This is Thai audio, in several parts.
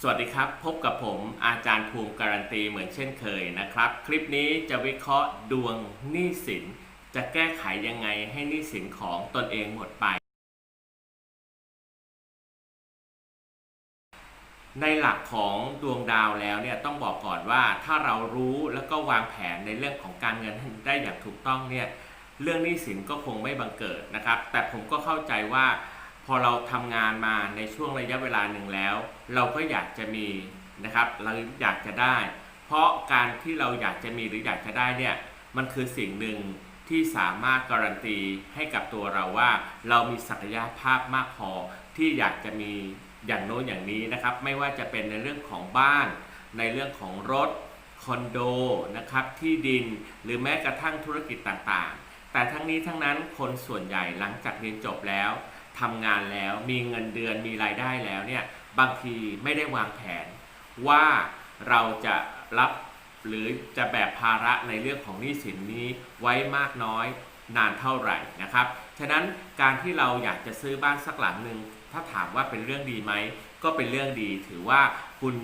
สวัสดีครับ พบกับผมอาจารย์ภูมิการันตีเหมือนเช่นเคยนะครับ คลิปนี้จะวิเคราะห์ดวงหนี้สิน จะแก้ไขยังไงให้หนี้สินของตนเองหมดไป ในหลักของดวงดาวแล้วเนี่ยต้องบอกก่อนว่าถ้าเรารู้แล้วก็วางแผนในเรื่องของการเงินได้อย่างถูกต้องเนี่ยเรื่องหนี้สินก็คงไม่บังเกิดนะครับ แต่ผมก็เข้าใจว่า พอเราทำงานมาในช่วงระยะเวลาหนึ่งแล้ว เราก็อยากจะมีนะครับเราอยากจะได้ เพราะการที่เราอยากจะมีหรืออยากจะได้เนี่ยมันคือสิ่งหนึ่งที่สามารถการันตีให้กับตัวเราว่า เรามีศักยภาพมากพอที่อยากจะมีอย่างโน้นอย่างนี้นะครับ ไม่ว่าจะเป็นในเรื่องของบ้าน ในเรื่องของรถคอนโดนะครับที่ดินหรือแม้กระทั่งธุรกิจต่างๆ แต่ทั้งนี้ทั้งนั้นคนส่วนใหญ่หลังจากเรียนจบแล้ว ทำงานแล้ว มีเงินเดือนมีรายได้แล้วเนี่ยบางทีไม่ได้วางแผนว่าเราจะรับหรือจะแบกภาระในเรื่องของหนี้สินนี้ไว้มากน้อยนานเท่าไหร่นะครับ ฉะนั้นการที่เราอยากจะซื้อบ้านสักหลังหนึ่งถ้าถามว่าเป็นเรื่องดีไหมก็เป็นเรื่องดีถือว่าคุณ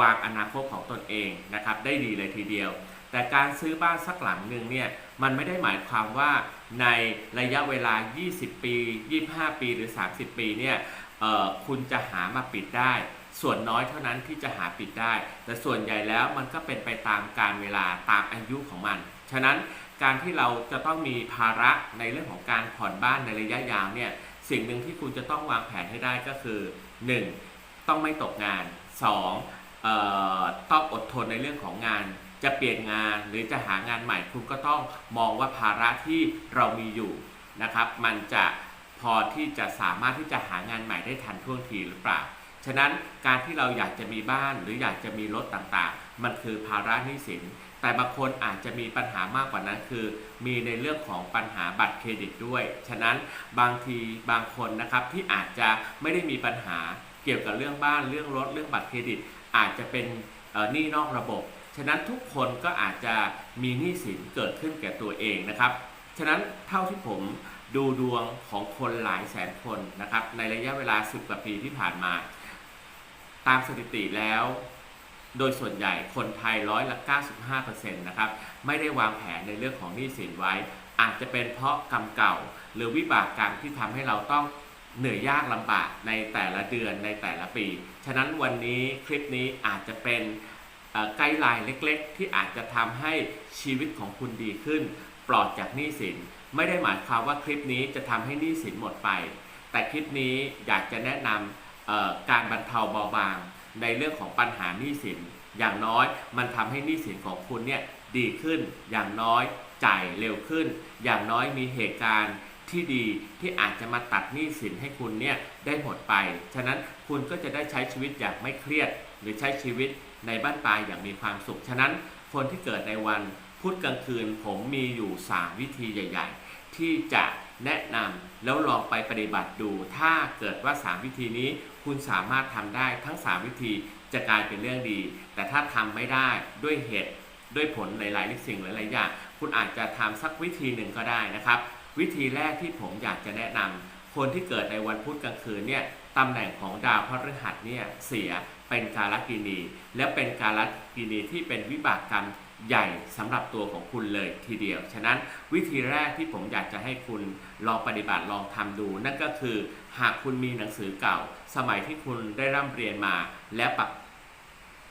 วางอนาคตของตนเองนะครับ ได้ดีเลยทีเดียว แต่การซื้อบ้านสักหลังหนึ่งเนี่ยมันไม่ได้หมายความว่า ในระยะเวลา 20 ปี 25 ปีหรือ 30 ปีเนี่ยคุณจะหามาปิดได้ ส่วนน้อยเท่านั้นที่จะหาปิดได้ แต่ส่วนใหญ่แล้วมันก็เป็นไปตามการเวลาตามอายุของมัน ฉะนั้นการที่เราจะต้องมีภาระในเรื่องของการผ่อนบ้านในระยะยาวเนี่ยสิ่งหนึ่งที่คุณจะต้องวางแผนให้ได้ก็คือ 1. ต้องไม่ตกงาน 2. ต้องอดทนในเรื่องของงาน จะเปลี่ยนงานหรือจะหางานใหม่คุณก็ต้องมองว่าภาระที่เรามีอยู่นะครับ มันจะพอที่จะสามารถที่จะหางานใหม่ได้ทันท่วงทีหรือเปล่า ฉะนั้นการที่เราอยากจะมีบ้านหรืออยากจะมีรถต่างๆ มันคือภาระหนี้สิน แต่บางคนอาจจะมีปัญหามากกว่านั้นคือ มีในเรื่องของปัญหาบัตรเครดิตด้วย ฉะนั้นบางทีบางคนนะครับที่อาจจะไม่ได้มีปัญหาเกี่ยวกับเรื่องบ้านเรื่องรถเรื่องบัตรเครดิต อาจจะเป็นหนี้นอกระบบ ฉะนั้นทุกคนก็อาจจะมีหนี้สินเกิดขึ้นแก่ตัวเองนะครับ ฉะนั้นเท่าที่ผมดูดวงของคนหลายแสนคนนะครับ ในระยะเวลา 10 กว่าปีที่ผ่านมา ตามสถิติแล้ว โดยส่วนใหญ่คนไทยร้อยละ95%นะครับ ไม่ได้วางแผนในเรื่องของหนี้สินไว้ อาจจะเป็นเพราะกรรมเก่า หรือวิบากกรรมที่ทำให้เราต้องเหนื่อยยากลำบากในแต่ละเดือนในแต่ละปี ฉะนั้นวันนี้คลิปนี้อาจจะเป็น ไกด์ไลน์เล็กๆ ที่อาจจะทำให้ชีวิตของคุณดีขึ้น ปลอดจากหนี้สิน ไม่ได้หมายความว่าคลิปนี้จะทำให้หนี้สินหมดไป แต่คลิปนี้อยากจะแนะนำการบรรเทาเบาบางในเรื่องของปัญหาหนี้สิน อย่างน้อยมันทำให้หนี้สินของคุณเนี่ยดีขึ้น อย่างน้อยจ่ายเร็วขึ้น อย่างน้อยมีเหตุการณ์ที่ดีที่อาจจะมาตัดหนี้สินให้คุณเนี่ยได้หมดไป ฉะนั้นคุณก็จะได้ใช้ชีวิตอย่างไม่เครียด หรือใช้ชีวิต ในบ้านปลายอย่างมีความสุข ฉะนั้นคนที่เกิดในวันพุธกลางคืนผมมีอยู่ 3 วิธีใหญ่ ๆ ที่จะแนะนำแล้วลองไปปฏิบัติดู ถ้าเกิดว่า 3 วิธีนี้คุณสามารถทำได้ทั้ง 3 วิธีจะกลายเป็นเรื่องดี แต่ถ้าทำไม่ได้ด้วยเหตุด้วยผลหลายๆสิ่งหลายๆอย่างคุณอาจจะทำสักวิธีหนึ่งก็ได้นะครับ วิธีแรกที่ผมอยากจะแนะนำคนที่เกิดในวันพุธกลางคืนเนี่ยตำแหน่งของดาวพฤหัสเนี่ยเสีย เป็นการลกินี และเป็นการลกินีที่เป็นวิบากกรรมใหญ่สำหรับตัวของคุณเลยทีเดียว ฉะนั้นวิธีแรกที่ผมอยากจะให้คุณลองปฏิบัติลองทำดู นั่นก็คือหากคุณมีหนังสือเก่า สมัยที่คุณได้ร่ำเรียนมา และปั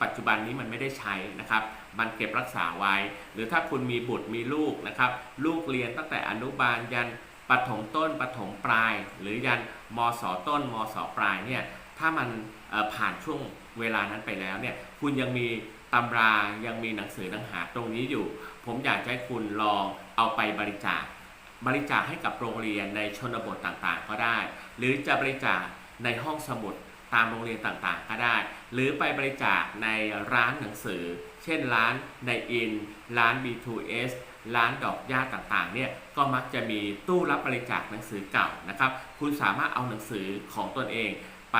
ปัจจุบันนี้มันไม่ได้ใช้นะครับ มันเก็บรักษาไว้ หรือถ้าคุณมีบุตรมีลูกนะครับ ลูกเรียนตั้งแต่อนุบาลยันปฐมต้นปฐมปลาย หรือยันมศต้นมศปลายเนี่ย ถ้ามันผ่านช่วง เวลานั้นไปแล้วเนี่ยคุณยังมีตำรายังมีหนังสือหนังหาตรงนี้อยู่ ผมอยากให้คุณลองเอาไปบริจาค บริจาคให้กับโรงเรียนในชนบทต่างๆ ก็ได้ หรือจะบริจาคในห้องสมุดตามโรงเรียนต่างๆ ก็ได้ หรือไปบริจาคในร้านหนังสือ เช่นร้านในอิน ร้าน B2S ร้านดอกหญ้าต่างๆ เนี่ย ก็มักจะมีตู้รับบริจาคหนังสือเก่านะครับ คุณสามารถเอาหนังสือของตนเองไป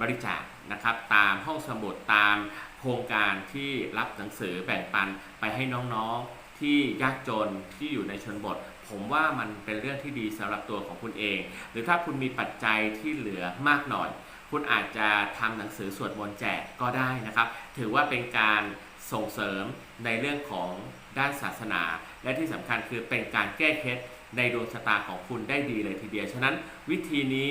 บริจาค นะครับตามห้องสมุดตามโครงการที่รับหนังสือแบ่งปันไปให้น้องๆที่ยากจนที่อยู่ในชนบท ผมว่ามันเป็นเรื่องที่ดีสำหรับตัวของคุณเอง หรือถ้าคุณมีปัจจัยที่เหลือมากหน่อย คุณอาจจะทำหนังสือสวดมนต์แจกก็ได้นะครับ ถือว่าเป็นการส่งเสริมในเรื่องของด้านศาสนา และที่สำคัญคือเป็นการแก้เคล็ดในดวงชะตาของคุณได้ดีเลยทีเดียว ฉะนั้นวิธีนี้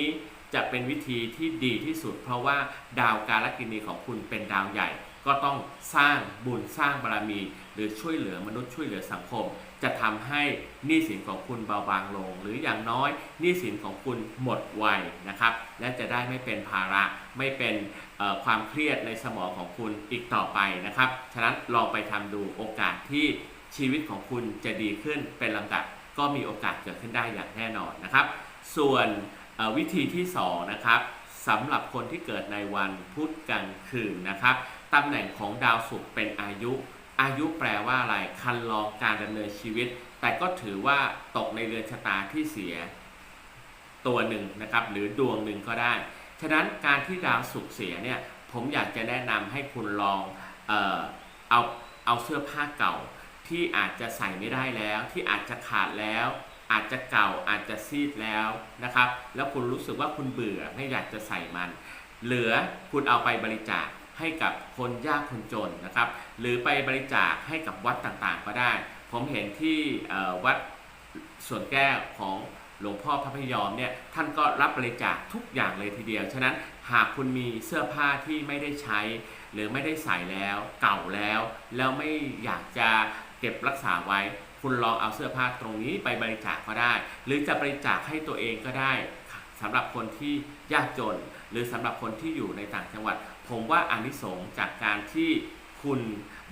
จะเป็นวิธีที่ดีที่สุด เพราะว่าดาวการกินีของคุณเป็นดาวใหญ่ ก็ต้องสร้างบุญสร้างบารมี หรือช่วยเหลือมนุษย์ช่วยเหลือสังคม จะทำให้หนี้สินของคุณเบาบางลง หรืออย่างน้อยหนี้สินของคุณหมดไวนะครับ และจะได้ไม่เป็นภาระไม่เป็นความเครียดในสมองของคุณอีกต่อไปนะครับ ฉะนั้นลองไปทำดูโอกาสที่ชีวิตของคุณจะดีขึ้นเป็นลำดับก็มีโอกาสเกิดขึ้นได้อย่างแน่นอนนะครับ ส่วน วิธีที่สองนะครับสำหรับคนที่เกิดในวันพุธกลางคืนนะครับตำแหน่งของดาวศุกร์เป็นอายุ อายุแปลว่าอะไรคันลองการดำเนินชีวิต แต่ก็ถือว่าตกในเรือนชะตาที่เสียตัวหนึ่งนะครับหรือดวงหนึ่งก็ได้ ฉะนั้นการที่ดาวศุกร์เสียเนี่ยผมอยากจะแนะนำให้คุณลองเออเอาเอาเสื้อผ้าเก่าที่อาจจะใส่ไม่ได้แล้ว ที่อาจจะขาดแล้ว อาจจะเก่าอาจจะซีดแล้วนะครับ แล้วคุณรู้สึกว่าคุณเบื่อไม่อยากจะใส่มัน เหลือคุณเอาไปบริจาคให้กับคนยากคนจนนะครับ หรือไปบริจาคให้กับวัดต่างๆ ก็ได้ ผมเห็นที่วัดส่วนแก้วของหลวงพ่อพระพยอมเนี่ยท่านก็รับบริจาคทุกอย่างเลยทีเดียว ฉะนั้นหากคุณมีเสื้อผ้าที่ไม่ได้ใช้ หรือไม่ได้ใส่แล้ว เก่าแล้ว แล้วไม่อยากจะเก็บรักษาไว้ คุณลองเอาเสื้อผ้าตรงนี้ไปบริจาคก็ได้ หรือจะบริจาคให้ตัวเองก็ได้สำหรับคนที่ยากจน หรือสำหรับคนที่อยู่ในต่างจังหวัด ผมว่าอานิสงส์จากการที่คุณ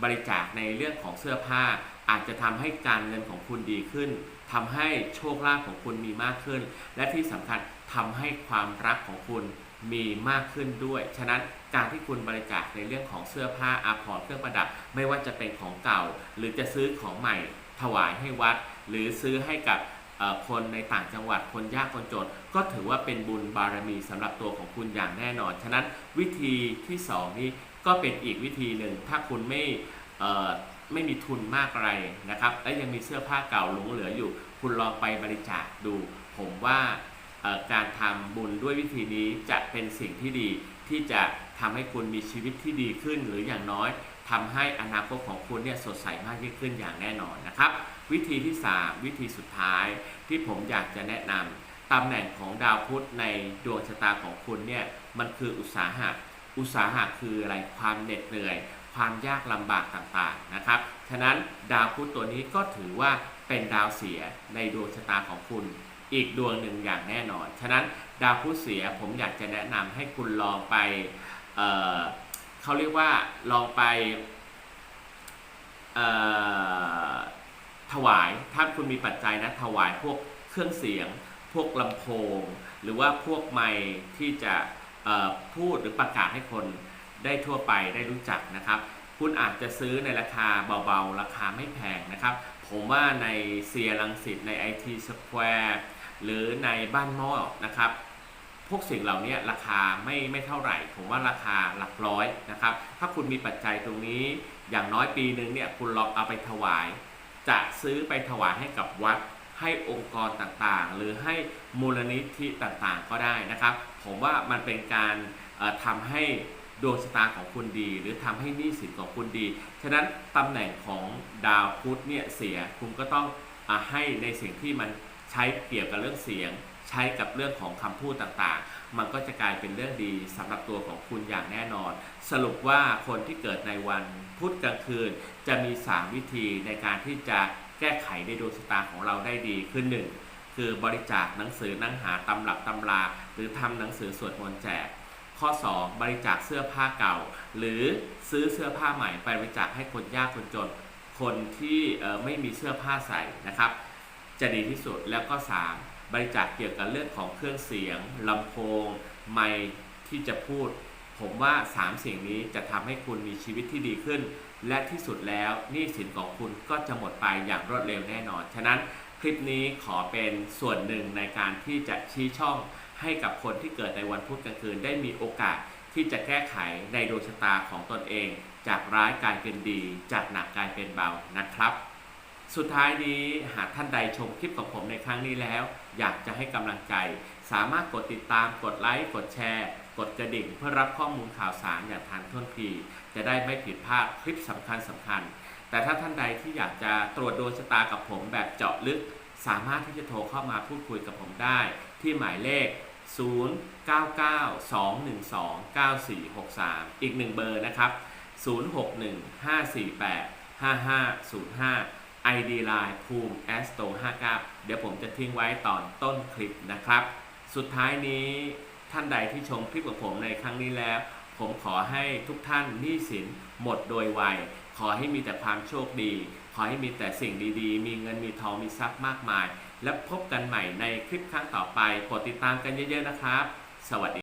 บริจาคในเรื่องของเสื้อผ้า อาจจะทำให้การเงินของคุณดีขึ้นทำให้โชคลาภของคุณมีมากขึ้น และที่สำคัญทำให้ความรักของคุณมีมากขึ้นด้วย ฉะนั้นการที่คุณบริจาคในเรื่องของเสื้อผ้าอาภรณ์เครื่องประดับ ไม่ว่าจะเป็นของเก่า หรือจะซื้อของใหม่ ถวายให้วัด หรือซื้อให้กับคนในต่างจังหวัดคนยากคนจน ก็ถือว่าเป็นบุญบารมีสำหรับตัวของคุณอย่างแน่นอน ฉะนั้นวิธีที่สองนี้ก็เป็นอีกวิธีหนึ่ง ถ้าคุณไม่ไม่มีทุนมากอะไรนะครับ และยังมีเสื้อผ้าเก่าหลงเหลืออยู่ คุณลองไปบริจาคดู ผมว่าการทำบุญด้วยวิธีนี้จะเป็นสิ่งที่ดีที่จะทำให้คุณมีชีวิตที่ดีขึ้นหรืออย่างน้อย ทำให้อนาคตของคุณเนี่ยสดใสมากยิ่งขึ้นอย่างแน่นอนนะครับ วิธีที่ 3 วิธีสุดท้ายที่ผมอยากจะแนะนำตำแหน่งของดาวพุธในดวงชะตาของคุณเนี่ยมันคืออุตสาหะ อุตสาหะคืออะไรความเหน็ดเหนื่อย ความยากลำบากต่างๆนะครับฉะนั้นดาวพุธตัวนี้ก็ถือว่าเป็นดาวเสียในดวงชะตาของคุณ อีกดวงหนึ่งอย่างแน่นอน ฉะนั้นดาวพุธเสียผมอยากจะแนะนำให้คุณลองไป เขาเรียกว่าลองไปถวายถ้าคุณมีปัจจัยนะถวายพวกเครื่องเสียง พวกลำโพง หรือว่าพวกไมค์ที่จะพูดหรือประกาศให้คนได้ทั่วไปได้รู้จักนะครับ คุณอาจจะซื้อในราคาเบาๆ ราคาไม่แพงนะครับ ผมว่าในเซียรังสิตใน IT Square หรือในบ้านหม้อนะครับ พวกสิ่งเหล่านี้ราคาไม่ไม่เท่าไหร่ ผมว่าราคาหลักร้อยนะครับ ถ้าคุณมีปัจจัยตรงนี้อย่างน้อยปีหนึ่งเนี่ยคุณลองเอาไปถวาย จะซื้อไปถวายให้กับวัด ให้องค์กรต่างๆ หรือให้มูลนิธิต่างๆ ก็ได้นะครับ ผมว่ามันเป็นการเอ่อทำให้ดวงชะตาของคุณดี หรือทำให้หนี้สินของคุณดี ฉะนั้นตำแหน่งของดาวพุธเนี่ยเสียคุณก็ต้องอให้ในสิ่งที่มันใช้เกี่ยวกับเรื่องเสียง ใช้กับเรื่องของคำพูดต่างๆ มันก็จะกลายเป็นเรื่องดีสำหรับตัวของคุณอย่างแน่นอน สรุปว่าคนที่เกิดในวันพุธกลางคืน จะมี 3 วิธีในการที่จะแก้ไขในดวงชะตาของเราได้ดีขึ้นหนึ่งคือบริจาคหนังสือหนังหาตำรับตำรา หรือทำหนังสือสวดมนต์แจก ข้อ 2 บริจาคเสื้อผ้าเก่า หรือซื้อเสื้อผ้าใหม่ไปบริจาคให้คนยากคนจน คนที่ไม่มีเสื้อผ้าใส่นะครับ จะดีที่สุดแล้วก็ 3 บริจาคเกี่ยวกับเรื่องของเครื่องเสียงลำโพง ไมค์ที่จะพูด ผมว่า 3 สิ่งนี้จะทำให้คุณมีชีวิตที่ดีขึ้น และที่สุดแล้วหนี้สินของคุณก็จะหมดไปอย่างรวดเร็วแน่นอน ฉะนั้นคลิปนี้ขอเป็นส่วนหนึ่งในการที่จะชี้ช่องให้กับคนที่เกิดในวันพุธกลางคืนได้มีโอกาสที่จะแก้ไขในดวงชะตาของตนเอง จากร้ายกลายเป็นดี จากหนักกลายเป็นเบานะครับ สุดท้ายนี้หากท่านใดชมคลิปของผมในครั้งนี้แล้ว อยากจะให้กำลังใจ สามารถกดติดตามกดไลค์กดแชร์ กดกระดิ่งเพื่อรับข้อมูลข่าวสารอย่างทันท่วงที จะได้ไม่ผิดพลาดคลิปสำคัญสำคัญ แต่ถ้าท่านใดที่อยากจะตรวจดวงชะตากับผมแบบเจาะลึก สามารถที่จะโทรเข้ามาพูดคุยกับผมได้ ที่หมายเลข 0992129463 อีกหนึ่งเบอร์นะครับ 0615485505 ID Line ภูมิ a s t o 59เดี๋ยวผมจะทิ้งไว้ตอนต้นคลิปนะครับ สุดท้ายนี้ท่านใดที่ชมคลิปของผมในครั้งนี้แล้ว ผมขอให้ทุกท่านหนี้สินหมดโดยไว ขอให้มีแต่ความโชคดี ขอให้มีแต่สิ่งดีๆ มีเงินมีทองมีทรัพย์มากมาย และพบกันใหม่ในคลิปครั้งต่อไปโปรดติดตามกันเยอะๆนะครับ สวัสดี